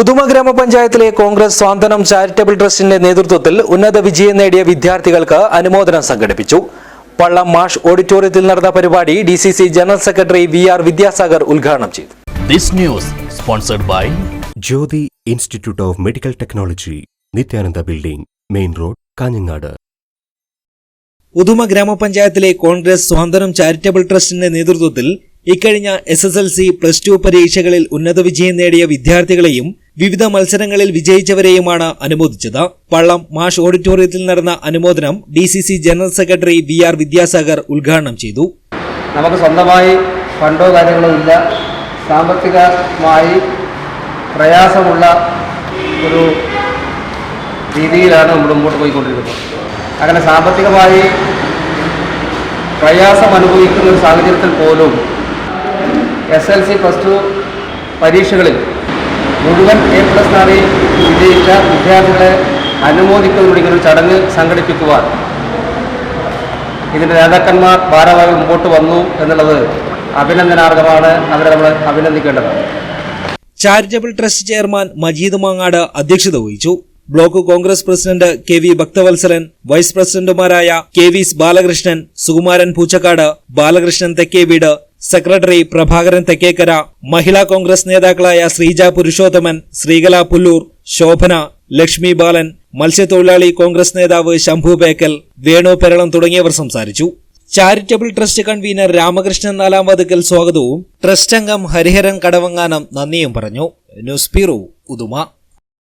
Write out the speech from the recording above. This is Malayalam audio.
ഉദുമ ഗ്രാമപഞ്ചായത്തിലെ കോൺഗ്രസ് സ്വാന്തനം ചാരിറ്റബിൾ ട്രസ്റ്റിന്റെ നേതൃത്വത്തിൽ ഉന്നത വിജയം നേടിയ വിദ്യാർത്ഥികൾക്ക് അനുമോദനം സംഘടിപ്പിച്ചു. പള്ളം മാഷ് ഓഡിറ്റോറിയത്തിൽ നടന്ന പരിപാടി D C C general secretary V R Vidyasagar ഉദ്ഘാടനം ചെയ്തു. This news sponsored by Jyothi institute of medical technology Nithyananda building main road Kanhangad. Uduma ഗ്രാമപഞ്ചായത്തിലെ കോൺഗ്രസ് സ്വാന്തനം ചാരിറ്റബിൾ ട്രസ്റ്റിന്റെ നേതൃത്വത്തിൽ ഇക്കഴിഞ്ഞ S S L C plus two പരീക്ഷകളിൽ ഉന്നത വിജയം നേടിയ വിദ്യാർത്ഥികളെയും വിവിധ മത്സരങ്ങളിൽ വിജയിച്ചവരെയുമാണ് അനുമോദിച്ചത്. പള്ളം മാഷ് ഓഡിറ്റോറിയത്തിൽ നടന്ന അനുമോദനം D general secretary V R Vidyasagar ഉദ്ഘാടനം ചെയ്തു. നമുക്ക് സ്വന്തമായി ഫണ്ടോ കാര്യങ്ങളോ ഇല്ല. സാമ്പത്തികമായി പ്രയാസമുള്ള ഒരു രീതിയിലാണ് നമ്മൾ മുമ്പോട്ട് പോയിക്കൊണ്ടിരിക്കുന്നത്. അങ്ങനെ സാമ്പത്തികമായി പ്രയാസം അനുഭവിക്കുന്ന ഒരു സാഹചര്യത്തിൽ പോലും S L C plus two പരീക്ഷകളിൽ മുഴുവൻ എ പ്ലസ് നാളിൽ വിജയിച്ച വിദ്യാർത്ഥികളെ അനുമോദിക്കുന്നതിലൂടെ ഇങ്ങനൊരു ചടങ്ങ് സംഘടിപ്പിക്കുവാൻ. ഇതിന്റെ നേതാക്കന്മാർ ഭാരവാഹികൾ മുമ്പോട്ട് വന്നു എന്നുള്ളത് അഭിനന്ദനാർഹമാണ്. അവരെ നമ്മൾ അഭിനന്ദിക്കേണ്ടത് charitable trust chairman Majeed Mangad അധ്യക്ഷത വഹിച്ചു. Block Congress president K V Bhakthavatsaran vice പ്രസിഡന്റുമാരായ K V Balakrishnan Sukumaran Poochakkad Balakrishnan തെക്കേവീട് secretary Prabhakaran Thekkekara Mahila Congress നേതാക്കളായ ശ്രീജ പുരുഷോത്തമൻ ശ്രീകല പുല്ലൂർ ശോഭന ലക്ഷ്മി ബാലൻ മത്സ്യത്തൊഴിലാളി കോൺഗ്രസ് നേതാവ് ശംഭു ബേക്കൽ വേണു പെരളം തുടങ്ങിയവർ സംസാരിച്ചു. ചാരിറ്റബിൾ ട്രസ്റ്റ് കൺവീനർ രാമകൃഷ്ണൻ നാലാം വതുക്കൽ സ്വാഗതവും. ട്രസ്റ്റ് അംഗം ഹരിഹരൻ കടവങ്ങാനം നന്ദിയും പറഞ്ഞു. News bureau Uduma.